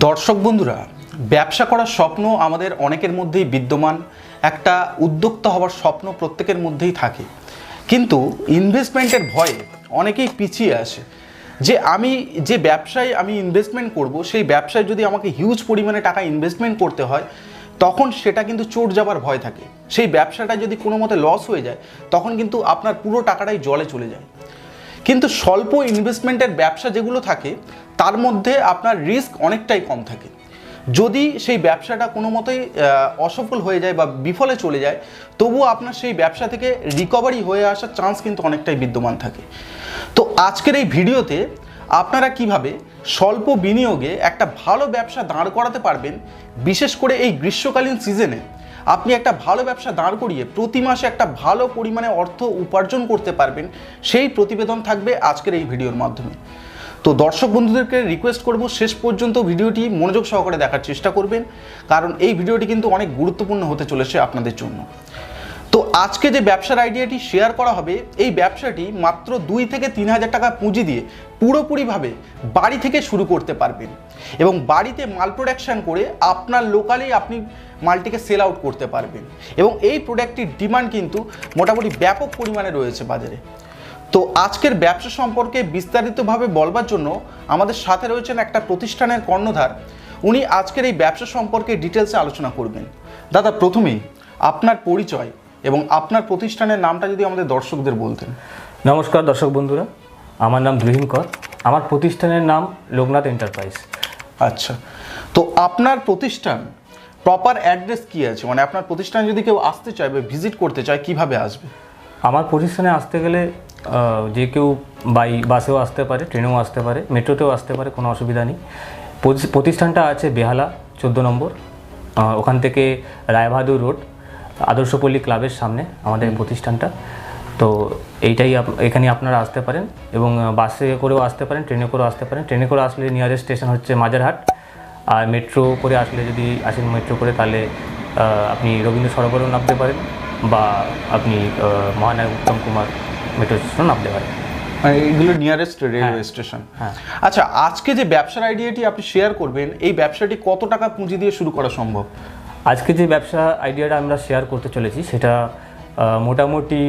দর্শক বন্ধুরা, ব্যবসা করার স্বপ্ন আমাদের অনেকের মধ্যেই বিদ্যমান, একটা উদ্যোক্তা হওয়ার স্বপ্ন প্রত্যেকের মধ্যেই থাকে। কিন্তু ইনভেস্টমেন্টের ভয়ে অনেকেই পিছিয়ে আসে। যে আমি যে ব্যবসায় আমি ইনভেস্টমেন্ট করব, সেই ব্যবসায় যদি আমাকে হিউজ পরিমাণে টাকা ইনভেস্টমেন্ট করতে হয়, তখন সেটা কিন্তু চোট যাবার ভয় থাকে। সেই ব্যবসাটা যদি কোনো মতে লস হয়ে যায়, তখন কিন্তু আপনার পুরো টাকাটাই জলে চলে যায়। কিন্তু স্বল্প ইনভেস্টমেন্টের ব্যবসা যেগুলো থাকে, তার মধ্যে আপনার রিস্ক অনেকটাই কম থাকে। যদি সেই ব্যবসাটা কোনো মতেই অসফল হয়ে যায় বা বিফলে চলে যায়, তবুও আপনার সেই ব্যবসা থেকে রিকভারি হয়ে আসার চান্স কিন্তু অনেকটাই বিদ্যমান থাকে। তো আজকের এই ভিডিওতে আপনারা কীভাবে স্বল্প বিনিয়োগে একটা ভালো ব্যবসা দাঁড় করাতে পারবেন, বিশেষ করে এই গ্রীষ্মকালীন সিজনে আপনি একটা ভালো ব্যবসা দাঁড় করিয়ে প্রতি মাসে একটা ভালো পরিমাণে অর্থ উপার্জন করতে পারবেন, সেই প্রতিবেদন থাকবে আজকের এই ভিডিওর মাধ্যমে। তো দর্শক বন্ধুদেরকে রিকোয়েস্ট করব, শেষ পর্যন্ত ভিডিওটি মনোযোগ সহকারে দেখার চেষ্টা করবেন, কারণ এই ভিডিওটি কিন্তু অনেক গুরুত্বপূর্ণ হতে চলেছে আপনাদের জন্য। তো আজকে যে ব্যবসার আইডিয়াটি শেয়ার করা হবে, এই ব্যবসাটি মাত্র দুই থেকে তিন হাজার টাকা পুঁজি দিয়ে পুরোপুরিভাবে বাড়ি থেকে শুরু করতে পারবেন। এবং বাড়িতে মাল প্রোডাকশান করে আপনার লোকালেই আপনি মালটিকে সেল আউট করতে পারবেন এবং এই প্রোডাক্টটির ডিমান্ড কিন্তু মোটামুটি ব্যাপক পরিমাণে রয়েছে বাজারে। তো আজকের ব্যবসা সম্পর্কে বিস্তারিতভাবে বলবার জন্য আমাদের সাথে রয়েছেন একটা প্রতিষ্ঠানের কর্ণধার। উনি আজকের এই ব্যবসা সম্পর্কে ডিটেলসে আলোচনা করবেন। দাদা প্রথমেই আপনার পরিচয় এবং আপনার প্রতিষ্ঠানের নামটা যদি আমাদের দর্শকদের বলতেন। নমস্কার দর্শক বন্ধুরা আমার নাম দ্রুহিম কর। আমার প্রতিষ্ঠানের নাম লোকনাথ এন্টারপ্রাইজ। আচ্ছা তো আপনার প্রতিষ্ঠান প্রপার অ্যাড্রেস কি আছে? মানে আপনার প্রতিষ্ঠানে যদি কেউ আসতে চায় বা ভিজিট করতে চায় কীভাবে আসবে? আমার প্রতিষ্ঠানে আসতে গেলে যে কেউ বাই বাসেও আসতে পারে ট্রেনেও আসতে পারে মেট্রোতেও আসতে পারে কোনো অসুবিধা নেই। প্রতি- প্রতিষ্ঠানটা আছে বেহালা চোদ্দ নম্বর। ওখান থেকে রায়বাহাদুর রোড আদর্শপল্লী ক্লাবের সামনে আমাদের প্রতিষ্ঠানটা। তো এইটাই এখানে আপনারা আসতে পারেন এবং বাসে করেও আসতে পারেন ট্রেনে করেও আসতে পারেন। ট্রেনে করে আসলে নিয়ারেস্ট স্টেশন হচ্ছে মাজারহাট। আর মেট্রো করে আসলে যদি আসেন মেট্রো করে তাহলে আপনি রবীন্দ্র সরোবরেও নামতে পারেন বা আপনি মহানায়ক উত্তম কুমার মেট্রো স্টেশনও নামতে পারেন। মানে এইগুলো নিয়ারেস্ট রেলওয়ে স্টেশন হ্যাঁ। আচ্ছা আজকে যে ব্যবসার আইডিয়াটি আপনি শেয়ার করবেন এই ব্যবসাটি কত টাকা পুঁজি দিয়ে শুরু করা সম্ভব? আজকে যে ব্যবসা আইডিয়াটা আমরা শেয়ার করতে চলেছি সেটা মোটামুটি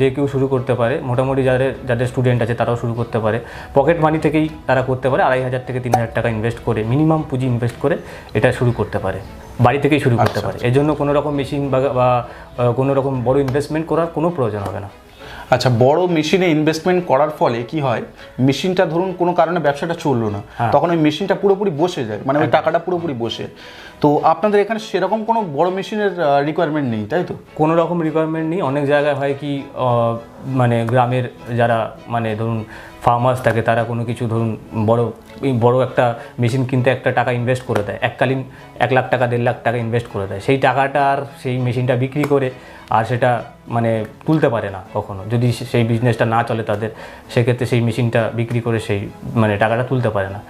যে কেউ শুরু করতে পারে মোটামুটি যাদের যাদের স্টুডেন্ট আছে তারাও শুরু করতে পারে। পকেট মানি থেকেই তারা করতে পারে আড়াই হাজার থেকে তিন হাজার টাকা ইনভেস্ট করে মিনিমাম পুঁজি ইনভেস্ট করে এটা শুরু করতে পারে বাড়ি থেকেই শুরু করতে পারে। এর জন্য কোনো রকম মেশিন বা কোনো রকম বড় ইনভেস্টমেন্ট করার কোনো প্রয়োজন হবে না। আচ্ছা বড় মেশিনে ইনভেস্টমেন্ট করার ফলে কি হয়? মেশিনটা ধরুন কোনো কারণে ব্যবসাটা চলল না হ্যাঁ। তখন ওই মেশিনটা পুরোপুরি বসে যায় মানে ওই টাকাটা পুরোপুরি বসে। তো আপনাদের এখানে সেরকম কোনো বড় মেশিনের রিকোয়ারমেন্ট নেই তাই তো? কোনো রকম রিকোয়ারমেন্ট নেই। অনেক জায়গায় হয় কি মানে গ্রামের যারা মানে ধরুন ফার্মার্স থাকে তারা কোনো কিছু ধরুন বড় বড় একটা মেশিন কিনতে একটা টাকা ইনভেস্ট করে দেয়। এককালীন এক লাখ টাকা দেড় লাখ টাকা ইনভেস্ট করে দেয়। সেই টাকাটা আর সেই মেশিনটা বিক্রি করে আর সেটা মানে তুলতে পারে না কখনো। যদি সেই বিজনেসটা না চলে তাদের সেক্ষেত্রে সেই মেশিনটা বিক্রি করে সেই মানে টাকাটা তুলতে পারে না।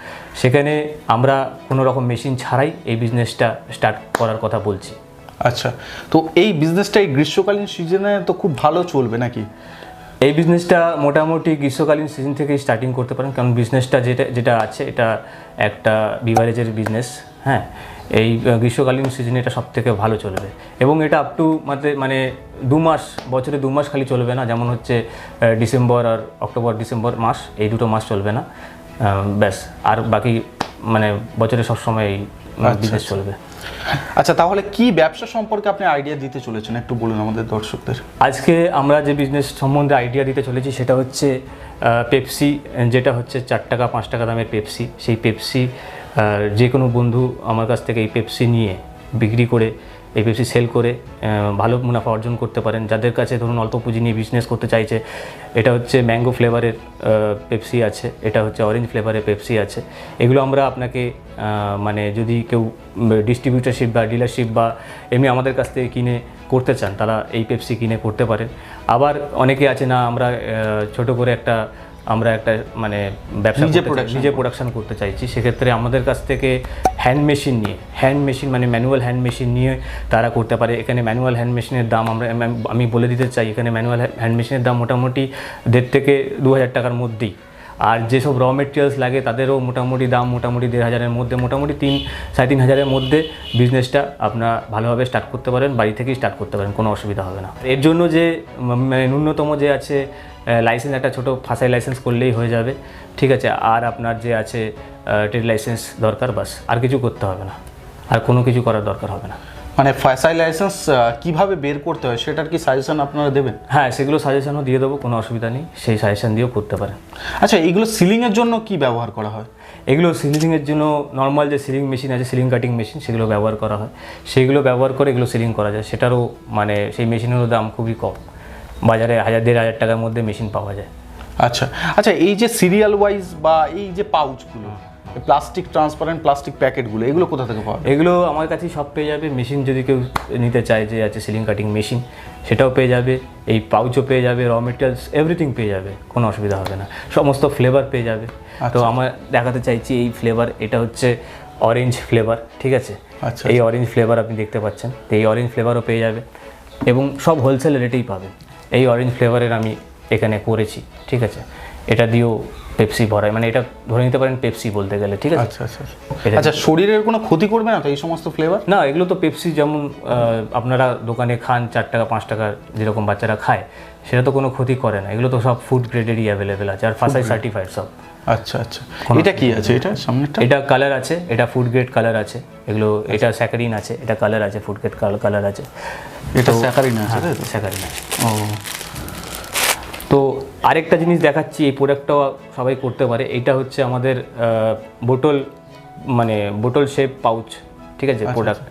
সেখানে আমরা কোনো রকম মেশিন ছাড়াই এই বিজনেসটা স্টার্ট করার কথা বলছি। আচ্ছা তো এই বিজনেসটা এই গ্রীষ্মকালীন সিজনে তো খুব ভালো চলবে নাকি? এই বিজনেসটা মোটামুটি গ্রীষ্মকালীন সিজন থেকেই স্টার্টিং করতে পারেন কারণ বিজনেসটা যেটা যেটা আছে এটা একটা বিভারেজের বিজনেস হ্যাঁ এই গ্রীষ্মকালীন সিজনে এটা সব থেকে ভালো চলবে। এবং এটা আপ টু মানে মানে দু মাস বছরে দু মাস খালি চলবে না। যেমন হচ্ছে ডিসেম্বর আর অক্টোবর ডিসেম্বর মাস এই দুটো মাস চলবে না। ব্যাস আর বাকি মানে বছরে সবসময় এই বিজনেস চলবে। আচ্ছা তাহলে কি ব্যবসা সম্পর্কে আপনি আইডিয়া দিতে চলেছেন? একটু বলুন আমাদের দর্শকদের। আজকে আমরা যে বিজনেস সম্বন্ধে আইডিয়া দিতে চলেছি সেটা হচ্ছে পেপসি যেটা হচ্ছে চার টাকা পাঁচ টাকা দামের পেপসি সেই পেপসি যে কোনো বন্ধু আমার কাছ থেকে এই পেপসি নিয়ে বিক্রি করে, এই পেপসি সেল করে ভালো মুনাফা অর্জন করতে পারেন। যাদের কাছে ধরুন অল্প পুঁজি নিয়ে বিজনেস করতে চাইছে, এটা হচ্ছে ম্যাঙ্গো ফ্লেভারের পেপসি আছে, এটা হচ্ছে অরেঞ্জ ফ্লেভারের পেপসি আছে। এগুলো আমরা আপনাকে মানে যদি কেউ ডিস্ট্রিবিউটারশিপ বা ডিলারশিপ বা এমনি আমাদের কাছ থেকে কিনে করতে চান, তারা এই পেপসি কিনে করতে পারেন। আবার অনেকে আছে না, আমরা ছোট করে একটা আমরা একটা মানে ব্যবসা নিজে প্রোডাকশন করতে চাইছি। সেক্ষেত্রে আমাদের কাছ থেকে হ্যান্ড মেশিন নিয়ে হ্যান্ড মেশিন মানে ম্যানুয়াল হ্যান্ড মেশিন নিয়ে তারা করতে পারে। এখানে ম্যানুয়াল হ্যান্ড মেশিনের দাম আমরা আমি- আমি বলে দিতে চাই এখানে ম্যানুয়াল হ্যান্ড মেশিনের দাম মোটামুটি দেড় থেকে দু হাজার টাকার মধ্যেই। আর যেসব র মেটেরিয়ালস লাগে তাদেরও মোটামুটি দাম মোটামুটি দেড় হাজারের মধ্যে মোটামুটি তিন সাড়ে তিন হাজারের মধ্যে বিজনেসটা আপনারা ভালোভাবে স্টার্ট করতে পারেন বাড়ি থেকেই স্টার্ট করতে পারেন কোনো অসুবিধা হবে না। এর জন্য যে মানে ন্যূনতম যে আছে লাইসেন্স একটা ছোটো ফাঁসাই লাইসেন্স করলেই হয়ে যাবে। ঠিক আছে আর আপনার যে আছে ট্রেড লাইসেন্স দরকার বাস। আর কিছু করতে হবে না। আর কোনো কিছু করার দরকার হবে না। মানে ফাইসাই লাইসেন্স কীভাবে বের করতে হয় সেটার কি সাজেশন আপনারা দেবেন? হ্যাঁ সেগুলো সাজেশনও দিয়ে দেবো কোনো অসুবিধা নেই। সেই সাজেশন দিয়েও করতে পারেন। আচ্ছা এইগুলো সিলিংয়ের জন্য কি ব্যবহার করা হয়? এগুলো সিলিংয়ের জন্য নর্মাল যে সিলিং মেশিন আছে সিলিং কাটিং মেশিন সেগুলো ব্যবহার করা হয়। সেইগুলো ব্যবহার করে এগুলো সিলিং করা যায়। সেটারও মানে সেই মেশিনেরও দাম খুবই কম। বাজারে হাজার দেড় হাজার টাকার মধ্যে মেশিন পাওয়া যায়। আচ্ছা আচ্ছা এই যে সিরিয়াল ওয়াইজ বা এই যে পাউচগুলো প্লাস্টিক ট্রান্সপারেন্ট প্লাস্টিক প্যাকেটগুলো এগুলো কোথা থেকে পাওয়া এগুলো আমার কাছেই সব পেয়ে যাবে। মেশিন যদি কেউ নিতে চায় যে আছে সিলিং কাটিং মেশিন সেটাও পেয়ে যাবে। এই পাউচও পেয়ে যাবে র মেটেরিয়ালস এভরিথিং পেয়ে যাবে কোনো অসুবিধা হবে না। সমস্ত ফ্লেভার পেয়ে যাবে। তো আমার দেখাতে চাইছি এই ফ্লেভার এটা হচ্ছে অরেঞ্জ ফ্লেভার ঠিক আছে? আচ্ছা, এই অরেঞ্জ ফ্লেভার আপনি দেখতে পাচ্ছেন। তো এই অরেঞ্জ ফ্লেভারও পেয়ে যাবে এবং সব হোলসেল রেটেই পাবেন এই অরেঞ্জ ফ্লেভারের আমি এখানে করেছি ঠিক আছে? এটা দিয়েও পেপসি ভরায় মানে এটা ধরে নিতে পারেন পেপসি বলতে গেলে ঠিক আছে? আচ্ছা আচ্ছা এটা- আচ্ছা শরীরের কোনো ক্ষতি করবে না তো এই সমস্ত ফ্লেভার না এগুলো তো পেপসি যেমন আপনারা দোকানে খান চার টাকা পাঁচ টাকা যেরকম বাচ্চারা খায় সেটা তো কোনো ক্ষতি করে না। এগুলো তো সব ফুড গ্রেডেরই অ্যাভেলেবেল আছে আর ফাঁসাই সার্টিফাইড সব। আচ্ছা আচ্ছা। এটা কি আছে? এটা সামনেটা এটা কালার আছে এটা ফুড গ্রেড কালার আছে। এগুলো এটা স্যাকারিন আছে এটা কালার আছে ফুড গ্রেড কালার আছে। এটা স্যাকারিন আছে স্যাকারিন আছে। ও। তো আরেকটা জিনিস দেখাচ্ছি এই প্রোডাক্টটাও সবাই করতে পারে। এটা হচ্ছে আমাদের বোটল মানে বোটল শেপ পাউচ ঠিক আছে প্রোডাক্ট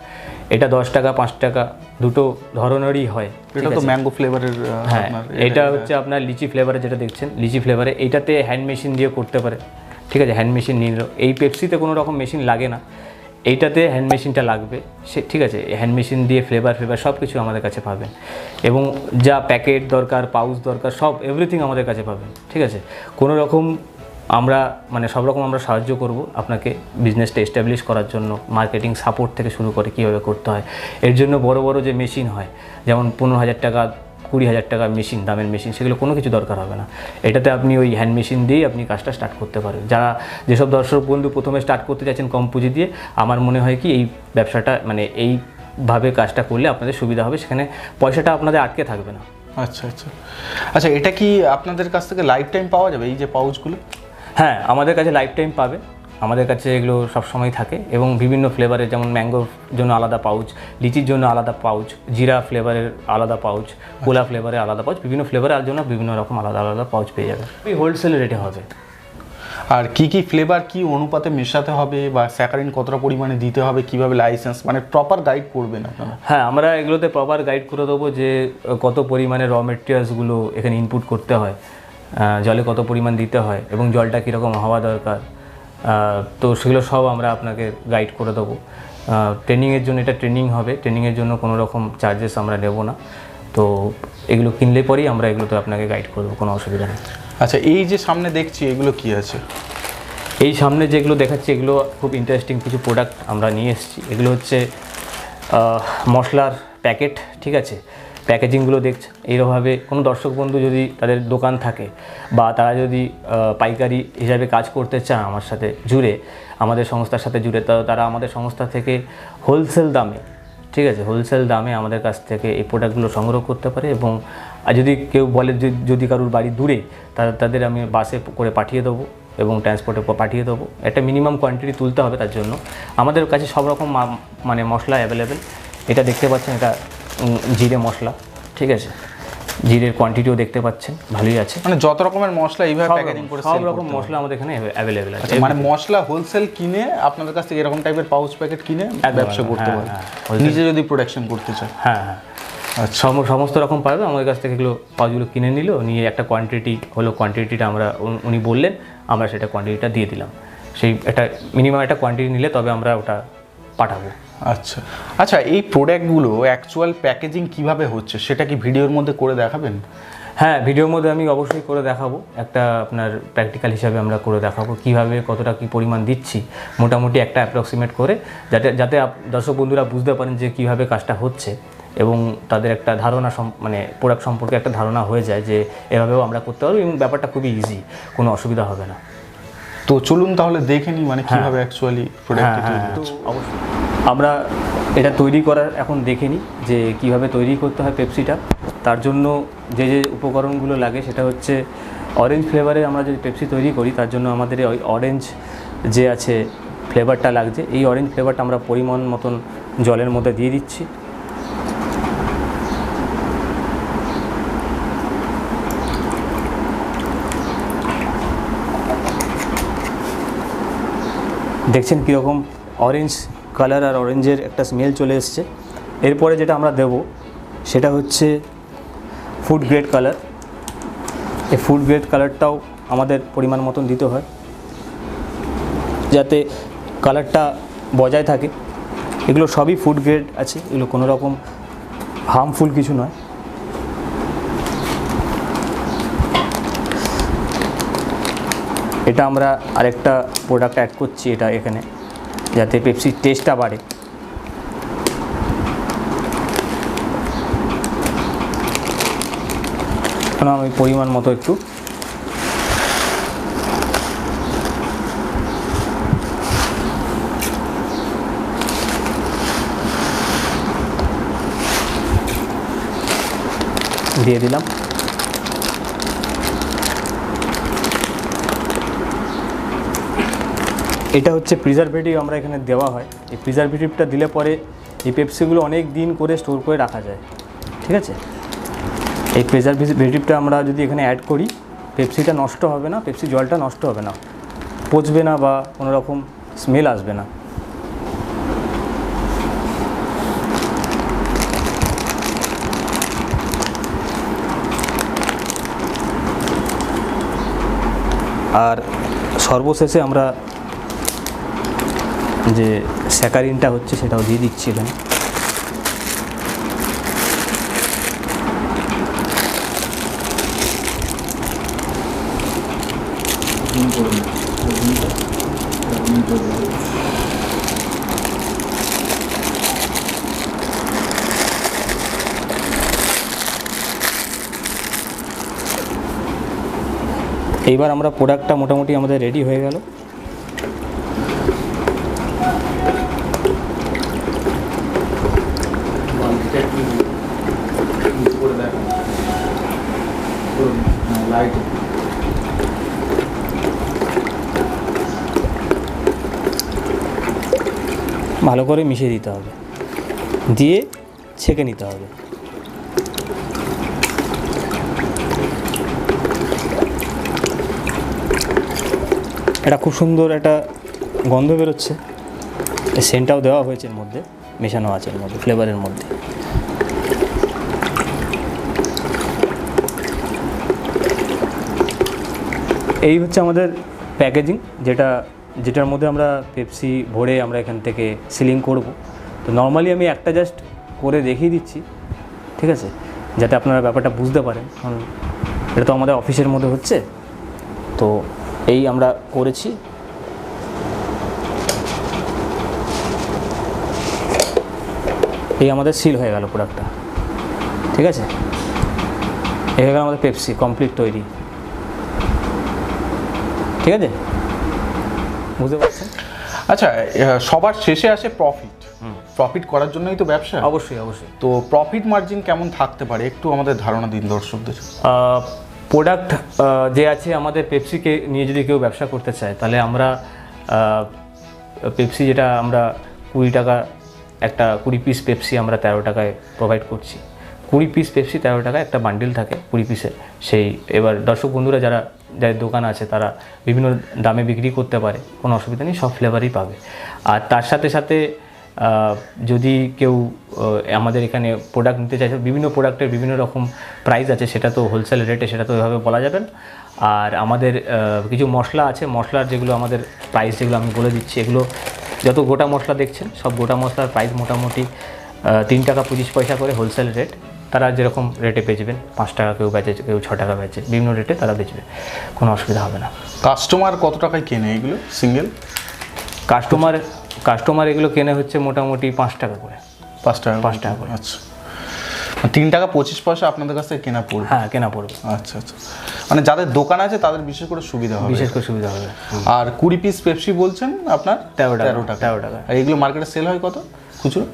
এটা দশ টাকা পাঁচ টাকা দুটো ধরনেরই হয়। এটা তো ম্যাঙ্গো ফ্লেভারের হ্যাঁ এটা হচ্ছে আপনার লিচি ফ্লেভারে যেটা দেখছেন লিচি ফ্লেভারে এইটাতে হ্যান্ড মেশিন দিয়ে করতে পারে। ঠিক আছে? হ্যান্ড মেশিন নিয়ে নিল। এই পেপসিতে কোনো রকম মেশিন লাগে না। এইটাতে হ্যান্ড মেশিনটা লাগবে। সে ঠিক আছে? হ্যান্ড মেশিন দিয়ে ফ্লেভার ফ্লেভার সব কিছু আমাদের কাছে পাবেন। এবং যা প্যাকেট দরকার পাউচ দরকার সব এভরিথিং আমাদের কাছে পাবেন। ঠিক আছে? কোনো রকম আমরা মানে সব রকম আমরা সাহায্য করব আপনাকে বিজনেসটা এস্টাবলিশ করার জন্য মার্কেটিং সাপোর্ট থেকে শুরু করে কীভাবে করতে হয়। এর জন্য বড় বড় যে মেশিন হয়, যেমন পনেরো হাজার টাকা, কুড়ি হাজার টাকা মেশিন দামের মেশিন সেগুলো কোনো কিছু দরকার হবে না। এটাতে আপনি ওই হ্যান্ড মেশিন দিয়েই আপনি কাজটা স্টার্ট করতে পারেন যারা যেসব দর্শক বন্ধু প্রথমে স্টার্ট করতে চাইছেন কম পুঁজি দিয়ে, আমার মনে হয় কি এই ব্যবসাটা মানে এইভাবে কাজটা করলে আপনাদের সুবিধা হবে, সেখানে পয়সাটা আপনাদের আটকে থাকবে না। আচ্ছা আচ্ছা। আচ্ছা এটা কি আপনাদের কাছ থেকে লাইফ টাইম পাওয়া যাবে, এই যে পাউচগুলো হ্যাঁ আমাদের কাছে লাইফ টাইম পাবে। আমাদের কাছে এগুলো সবসময় থাকে এবং বিভিন্ন ফ্লেভারের যেমন ম্যাঙ্গোর জন্য আলাদা পাউচ লিচির জন্য আলাদা পাউচ জিরা ফ্লেভারের আলাদা পাউচ কোলা ফ্লেভারের আলাদা পাউচ বিভিন্ন ফ্লেভারের জন্য বিভিন্ন রকম আলাদা আলাদা পাউচ পেয়ে যাবে। ওই হোলসেল রেটে হবে। আর কি কি ফ্লেভার কি অনুপাতে মেশাতে হবে বা স্যাকারিন কতটা পরিমাণে দিতে হবে কীভাবে লাইসেন্স মানে প্রপার গাইড করবেন আপনারা? হ্যাঁ আমরা এগুলোতে প্রপার গাইড করে দেবো যে কত পরিমাণে র মেটেরিয়ালসগুলো এখানে ইনপুট করতে হয়। জলে কত পরিমাণ দিতে হয় এবং জলটা কীরকম হওয়া দরকার তো সেগুলো সব আমরা আপনাকে গাইড করে দেবো। ট্রেনিংয়ের জন্য এটা ট্রেনিং হবে ট্রেনিংয়ের জন্য কোনো রকম চার্জেস আমরা নেব না। তো এগুলো কিনলে পরেই আমরা এগুলোতে আপনাকে গাইড করব কোনো অসুবিধা নেই। আচ্ছা এই যে সামনে দেখছি এগুলো কি আছে? এই সামনে যেগুলো দেখাচ্ছি এগুলো খুব ইন্টারেস্টিং কিছু প্রোডাক্ট আমরা নিয়ে এসেছি। এগুলো হচ্ছে মশলার প্যাকেট ঠিক আছে? প্যাকেজিংগুলো দেখছে। এইভাবে কোনো দর্শক বন্ধু যদি তাদের দোকান থাকে বা তারা যদি পাইকারি হিসাবে কাজ করতে চান আমার সাথে জুড়ে, আমাদের সংস্থার সাথে জুড়ে, তো তারা আমাদের সংস্থা থেকে হোলসেল দামে, ঠিক আছে হোলসেল দামে আমাদের কাছ থেকে এই প্রোডাক্টগুলো সংগ্রহ করতে পারে এবং যদি কেউ বলে যদি কারুর বাড়ি দূরে তাদের আমি বাসে করে পাঠিয়ে দেবো এবং ট্রান্সপোর্টে পাঠিয়ে দেবো। একটা মিনিমাম কোয়ান্টিটি তুলতে হবে তার জন্য। আমাদের কাছে সব রকম মানে মশলা অ্যাভেলেবেল এটা দেখতে পাচ্ছেন, এটা জিরে মশলা ঠিক আছে? জিরের কোয়ান্টিটিও দেখতে পাচ্ছেন ভালোই আছে। মানে যত রকমের মশলা এইভাবে প্যাকেজিং করে সব রকম মশলা আমাদের এখানে অ্যাভেলেবেল আছে। আচ্ছা মানে মশলা হোলসেল কিনে আপনাদের কাছ থেকে এরকম টাইপের পাউচ প্যাকেট কিনে ব্যবসা করতে হ্যাঁ, পারে হ্যাঁ, নিজে যদি প্রোডাকশন করতে চায়। হ্যাঁ হ্যাঁ। সমস্ত রকম পাবে আমাদের কাছ থেকে এগুলো পাউচগুলো কিনে নিল নিয়ে একটা কোয়ান্টিটি হলো কোয়ান্টিটিটা আমরা উনি বললেন আমরা সেটা কোয়ান্টিটিটা দিয়ে দিলাম। সেই একটা মিনিমাম একটা কোয়ান্টিটি নিলে তবে আমরা ওটা পাঠাবো। আচ্ছা। আচ্ছা এই প্রোডাক্টগুলো অ্যাকচুয়াল প্যাকেজিং কীভাবে হচ্ছে সেটা কি ভিডিওর মধ্যে করে দেখাবেন? হ্যাঁ ভিডিওর মধ্যে আমি অবশ্যই করে দেখাবো। একটা আপনার প্র্যাকটিক্যাল হিসাবে আমরা করে দেখাবো কীভাবে কতটা কি পরিমাণ দিচ্ছি। মোটামুটি একটা অ্যাপ্রক্সিমেট করে যাতে যাতে আপ- দর্শক বন্ধুরা বুঝতে পারেন যে কীভাবে কাজটা হচ্ছে এবং তাদের একটা ধারণা সম- মানে প্রোডাক্ট সম্পর্কে একটা ধারণা হয়ে যায় যে এভাবেও আমরা করতে পারব এবং ব্যাপারটা খুবই ইজি কোনো অসুবিধা হবে না। তো চলুন তাহলে দেখে নিই মানে কীভাবে অ্যাকচুয়ালি প্রোডাক্ট হ্যাঁ হ্যাঁ। তো অবশ্যই। আমরা এটা তৈরি করার এখন দেখে নিই যে কীভাবে তৈরি করতে হয় পেপসিটা। তার জন্য যে যে উপকরণগুলো লাগে সেটা হচ্ছে অরেঞ্জ ফ্লেভারে আমরা যদি পেপসি তৈরি করি, তার জন্য আমাদের ওই অরেঞ্জ যে আছে ফ্লেভারটা লাগছে, এই অরেঞ্জ ফ্লেভারটা আমরা পরিমাণ মতন জলের মধ্যে দিয়ে দিচ্ছি। দেখছেন কীরকম অরেঞ্জ কালার আর অরেঞ্জের একটা স্মেল চলে এসছে। এরপরে যেটা আমরা দেব, সেটা হচ্ছে ফুড গ্রেড কালার এই ফুড গ্রেড কালারটাও আমাদের পরিমাণ মতন দিতে হয়, যাতে কালারটা বজায় থাকে। এগুলো সবই ফুড গ্রেড আছে, এগুলো কোনো রকম হার্মফুল কিছু নয়। এটা আমরা আরেকটা প্রোডাক্ট অ্যাড করছি এটা এখানে। যাতে পেপসির টেস্টটা বাড়ে। আমি পরিমাণ মতো একটু দিয়ে দিলাম। এটা হচ্ছে প্রিজারভেটিভ আমরা এখানে দেওয়া হয়। এই প্রিজারভেটিভটা দিলে পরে এই পেপসিগুলো অনেক দিন করে স্টোর করে রাখা যায়। ঠিক আছে? এই প্রিজারভেটিভটা আমরা যদি এখানে অ্যাড করি পেপসিটা নষ্ট হবে না পেপসি জলটা নষ্ট হবে না। পচবে না বা কোনো রকম স্মেল আসবে না। আর সর্বশেষে আমরা যে স্যাকারিনটা হচ্ছে সেটাও দিয়ে দিচ্ছি এখানে এইবার আমরা প্রোডাক্টটা মোটামুটি আমাদের রেডি হয়ে গেল। ভালো করে মিশিয়ে দিতে হবে। দিয়ে ছেঁকে নিতে হবে। এটা খুব সুন্দর একটা গন্ধ বেরোচ্ছে। সেন্টটাও দেওয়া হয়েছে এর মধ্যে, মেশানো আছে এর মধ্যে ফ্লেভারের মধ্যে। এই হচ্ছে আমাদের প্যাকেজিং যেটা, যেটার মধ্যে আমরা পেপসি ভরে আমরা এখান থেকে সিলিং করব। তো নর্মালি আমি একটা জাস্ট করে দেখিয়ে দিচ্ছি, ঠিক আছে? যাতে আপনারা ব্যাপারটা বুঝতে পারেন। কারণ এটা তো আমাদের অফিসের মধ্যে হচ্ছে। তো এই আমরা করেছি। এই আমাদের সিল হয়ে গেল প্রোডাক্টটা ঠিক আছে? এই হয়ে গেল আমাদের পেপসি কমপ্লিট তৈরি। ঠিক আছে? বুঝতে পারছেন? আচ্ছা সবার শেষে আসে প্রফিট প্রফিট করার জন্যই তো ব্যবসা। অবশ্যই অবশ্যই। তো প্রফিট মার্জিন কেমন থাকতে পারে? একটু আমাদের ধারণা দিন দর্শকদের। প্রোডাক্ট যে আছে আমাদের পেপসিকে নিয়ে যদি কেউ ব্যবসা করতে চায় তাহলে আমরা পেপসি যেটা আমরা কুড়ি টাকা একটা কুড়ি পিস পেপসি আমরা তেরো টাকায় প্রোভাইড করছি। কুড়ি পিস পেপসি তেরো টাকা একটা বান্ডিল থাকে কুড়ি পিসের সেই এবার দর্শক বন্ধুরা যারা, যাদের দোকান আছে, তারা বিভিন্ন দামে বিক্রি করতে পারে, কোনো অসুবিধা নেই, সব ফ্লেভারই পাবে। আর তার সাথে সাথে যদি কেউ আমাদের এখানে প্রোডাক্ট নিতে চাইছে, বিভিন্ন প্রোডাক্টের বিভিন্ন রকম প্রাইস আছে, সেটা তো হোলসেল রেটে সেটা তো এভাবে বলা যাবে না। আর আমাদের কিছু মশলা আছে, মশলার যেগুলো আমাদের প্রাইস যেগুলো আমি বলে দিচ্ছি, এগুলো যত গোটা মশলা দেখছেন, সব গোটা মশলার প্রাইস মোটামুটি তিন টাকা পঁচিশ পয়সা করে হোলসেল রেট তারা যেরকম রেটে বেচবেন পাঁচ টাকা কেউ বেচে কেউ ছ টাকা বেচে বিভিন্ন রেটে তারা বেচবে কোনো অসুবিধা হবে না। কাস্টমার কত টাকায় কেনে এগুলো? সিঙ্গেল কাস্টমার কাস্টমার এগুলো কেনে হচ্ছে মোটামুটি পাঁচ টাকা করে। পাঁচ টাকা পাঁচ টাকা করে। আচ্ছা। তিন টাকা পঁচিশ পয়সা আপনাদের কাছ থেকে কেনা পড়বে? হ্যাঁ কেনা পড়বে। আচ্ছা আচ্ছা। মানে যাদের দোকান আছে তাদের বিশেষ করে সুবিধা হবে। বিশেষ করে সুবিধা হবে। আর কুড়ি পিস পেপসি বলছেন আপনার? তেরো টাকা তেরো টাকা। তেরো টাকা। আর এগুলো মার্কেটে সেল হয় কত? খুচরো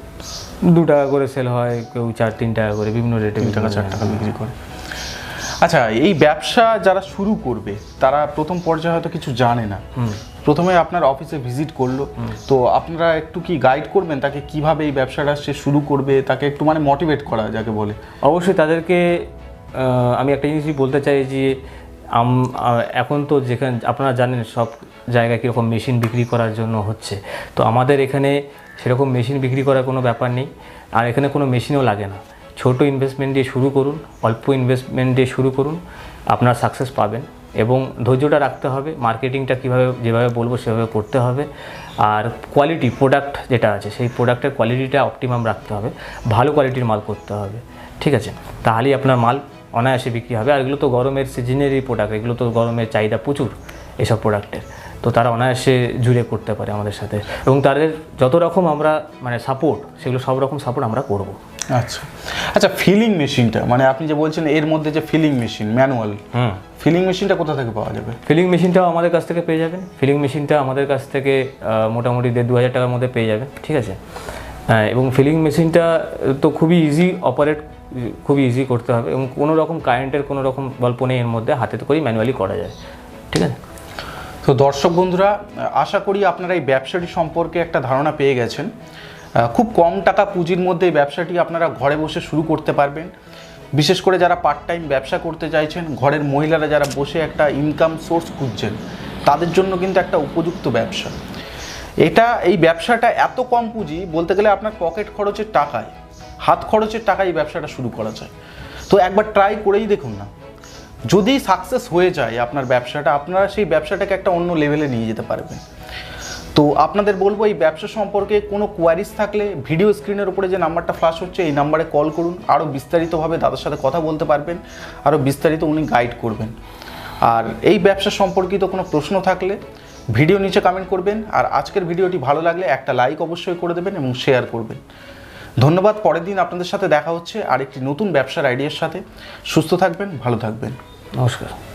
দু টাকা করে সেল হয় কেউ চার তিন টাকা করে বিভিন্ন রেটে তিন টাকা চার টাকা বিক্রি করে। আচ্ছা এই ব্যবসা যারা শুরু করবে তারা প্রথম পর্যায়ে হয়তো কিছু জানে না। প্রথমে আপনার অফিসে ভিজিট করল। তো আপনারা একটু কি গাইড করবেন তাকে কীভাবে এই ব্যবসাটা সে শুরু করবে? তাকে একটু মানে মোটিভেট করা যাকে বলে। অবশ্যই তাদেরকে আমি একটা জিনিসই বলতে চাই যে এখন তো যেখানে আপনারা জানেন সব জায়গায় কীরকম মেশিন বিক্রি করার জন্য হচ্ছে। তো আমাদের এখানে সেরকম মেশিন বিক্রি করার কোনো ব্যাপার নেই। আর এখানে কোনো মেশিনও লাগে না। ছোট ইনভেস্টমেন্ট দিয়ে শুরু করুন, অল্প ইনভেস্টমেন্ট দিয়ে শুরু করুন, আপনার সাকসেস পাবেন। এবং ধৈর্যটা রাখতে হবে মার্কেটিংটা কীভাবে, যেভাবে বলব সেভাবে করতে হবে। আর কোয়ালিটি প্রোডাক্ট যেটা আছে, সেই প্রোডাক্টের কোয়ালিটিটা অপটিমাম রাখতে হবে। ভালো কোয়ালিটির মাল করতে হবে। ঠিক আছে? তাহলেই আপনার মাল অনায়াসে বিক্রি হবে। আর এগুলো তো গরমের সিজনেরই প্রোডাক্ট এগুলো তো গরমের চাহিদা প্রচুর, এসব প্রোডাক্টের তো তারা অনায়াসে জুড়ে করতে পারে আমাদের সাথে। এবং তাদের যত রকম আমরা মানে সাপোর্ট সেগুলো সব রকম সাপোর্ট আমরা করব। আচ্ছা। আচ্ছা ফিলিং মেশিনটা মানে আপনি যে বলছেন এর মধ্যে যে ফিলিং মেশিন ম্যানুয়াল হুম। ফিলিং মেশিনটা কোথা থেকে পাওয়া যাবে? ফিলিং মেশিনটাও আমাদের কাছ থেকে পেয়ে যাবেন ফিলিং মেশিনটা আমাদের কাছ থেকে মোটামুটি দেড় দু হাজার টাকার মধ্যে পেয়ে যাবেন ঠিক আছে? হ্যাঁ, এবং ফিলিং মেশিনটা তো খুবই ইজি অপারেট খুবই ইজি করতে হবে। এবং কোনো রকম কারেন্টের কোনো রকম গল্প নেই এর মধ্যে হাতে করেই ম্যানুয়ালি করা যায় ঠিক আছে? তো দর্শক বন্ধুরা, আশা করি আপনারা এই ব্যবসাটি সম্পর্কে একটা ধারণা পেয়ে গেছেন। খুব কম টাকা পুঁজির মধ্যে এই ব্যবসাটি আপনারা ঘরে বসে শুরু করতে পারবেন। বিশেষ করে যারা পার্ট টাইম ব্যবসা করতে চাইছেন, ঘরের মহিলারা যারা বসে একটা ইনকাম সোর্স খুঁজছেন, তাদের জন্য কিন্তু একটা উপযুক্ত ব্যবসা। এটা, এই ব্যবসাটা এত কম পুঁজি, বলতে গেলে আপনার পকেট খরচের টাকায়, হাত খরচের টাকায় এই ব্যবসাটা শুরু করা যায়। তো একবার ট্রাই করেই দেখুন না। যদি সাকসেস হয়ে যায় আপনার ব্যবসাটা, আপনারা সেই ব্যবসাটাকে একটা অন্য লেভেলে নিয়ে যেতে পারবেন। তো আপনাদের বলব, এই ব্যবসা সম্পর্কে কোনো কোয়ারিজ থাকলে ভিডিও স্ক্রিনের উপরে যে নাম্বারটা ফ্লাশ হচ্ছে, এই নাম্বারে কল করুন। আরও বিস্তারিতভাবে দাদার সাথে কথা বলতে পারবেন। আরও বিস্তারিত উনি গাইড করবেন। আর এই ব্যবসা সম্পর্কিত কোনো প্রশ্ন থাকলে ভিডিও নিচে কমেন্ট করবেন। আর আজকের ভিডিওটি ভালো লাগলে একটা লাইক অবশ্যই করে দেবেন এবং শেয়ার করবেন। ধন্যবাদ, পরের দিন আপনাদের সাথে দেখা হচ্ছে আর একটি নতুন ব্যবসার আইডিয়ার সাথে। সুস্থ থাকবেন, ভালো থাকবেন। নমস্কার